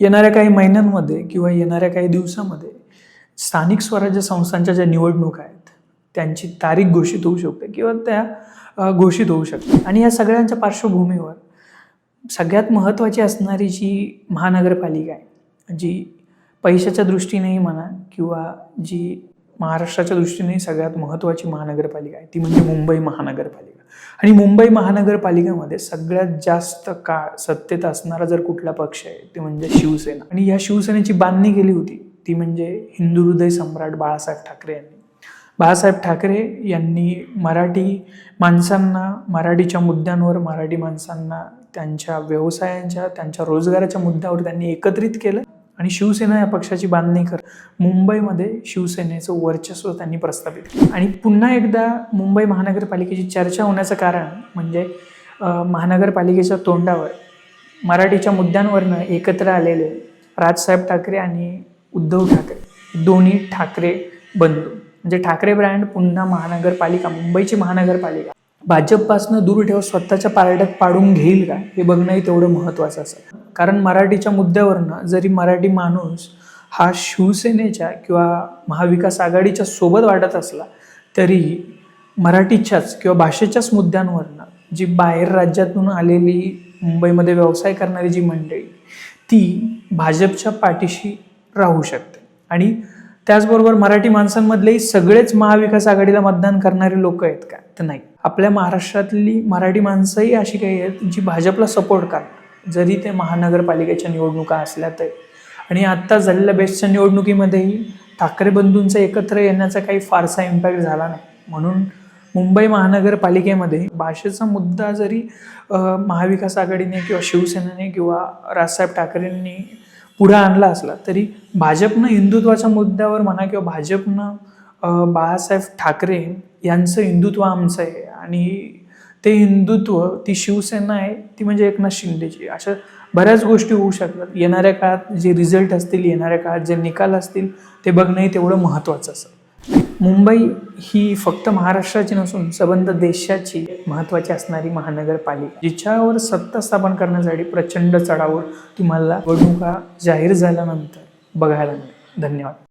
येणाऱ्या काही महिन्यांमध्ये किंवा येणाऱ्या काही दिवसामध्ये स्थानिक स्वराज्य संस्थांच्या ज्या निवडणुका आहेत त्यांची तारीख घोषित होऊ शकते किंवा त्या घोषित होऊ शकते. आणि या सगळ्यांच्या पार्श्वभूमीवर सगळ्यात महत्त्वाची असणारी जी महानगरपालिका आहे जी पैशाच्या दृष्टीनेही म्हणा किंवा जी महाराष्ट्राच्या दृष्टीनेही सगळ्यात महत्त्वाची महानगरपालिका आहे ती म्हणजे मुंबई महानगरपालिका. आणि मुंबई महानगरपालिकेमध्ये सगळ्यात जास्त काळ सत्तेत असणारा जर कुठला पक्ष आहे ते म्हणजे शिवसेना. आणि या शिवसेनेची बांधणी केली होती ती म्हणजे हिंदू हृदय सम्राट बाळासाहेब ठाकरे यांनी. बाळासाहेब ठाकरे यांनी मराठी माणसांना मराठीच्या मुद्द्यांवर मराठी माणसांना त्यांच्या व्यवसायांच्या त्यांच्या रोजगाराच्या मुद्द्यावर त्यांनी एकत्रित केलं. आणि शिवसेना या पक्षाची बांधणी कर मुंबईमध्ये शिवसेनेचं वर्चस्व त्यांनी प्रस्थापित केलं. आणि पुन्हा एकदा मुंबई महानगरपालिकेची चर्चा होण्याचं कारण म्हणजे महानगरपालिकेच्या तोंडावर मराठीच्या मुद्द्यांवरनं एकत्र आलेले राजसाहेब ठाकरे आणि उद्धव ठाकरे दोन्ही ठाकरे बंधू. म्हणजे ठाकरे ब्रँड पुन्हा महानगरपालिका मुंबईची महानगरपालिका. भाजपपासनं दूर ठेव स्वतःच्या पारड्यात पाडून घेईल का? हे बघणंही तेवढं महत्त्वाचं असेल कारण मराठीच्या मुद्द्यावरनं जरी मराठी माणूस हा शिवसेनेच्या किंवा महाविकास आघाडीच्या सोबत वाटत असला तरीही मराठीच्याच किंवा भाषेच्याच मुद्द्यांवरनं जी बाहेर राज्यातून आलेली मुंबईमध्ये व्यवसाय करणारी जी मंडळी ती भाजपच्या पाठीशी राहू शकते. आणि त्याचबरोबर मराठी माणसांमधलेही सगळेच महाविकास आघाडीला मतदान करणारे लोक आहेत का? तर नाही. आपल्या महाराष्ट्रातली मराठी माणसंही अशी काही आहेत जी भाजपला सपोर्ट करतात. जरी ते महानगरपालिकेच्या निवडणुका असल्या तरी. आणि आत्ता झालेल्या बेस्टच्या निवडणुकीमध्येही ठाकरे बंधूंचा एकत्र येण्याचा काही फारसा इम्पॅक्ट झाला नाही. म्हणून मुंबई महानगरपालिकेमध्ये भाषेचा मुद्दा जरी महाविकास आघाडीने किंवा शिवसेनेने किंवा राजसाहेब ठाकरेंनी पुढं आणला असला तरी भाजपनं हिंदुत्वाच्या मुद्द्यावर म्हणा किंवा भाजपनं बाळासाहेब ठाकरे यांचं हिंदुत्व आमचं आहे. आणि ते हिंदुत्व ती शिवसेना आहे ती म्हणजे एकनाथ शिंदेची. अशा बऱ्याच गोष्टी होऊ शकतात. येणाऱ्या काळात जे रिझल्ट असतील येणाऱ्या काळात जे निकाल असतील ते बघणंही तेवढं महत्त्वाचं असं मुंबई ही फक्त महाराष्ट्राची नसून सबंध देशाची महत्त्वाची असणारी महानगरपालिका जिच्यावर सत्ता स्थापन करण्यासाठी प्रचंड चढावर तुम्हाला निवडणुका जाहीर झाल्यानंतर बघायला मिळेल. धन्यवाद.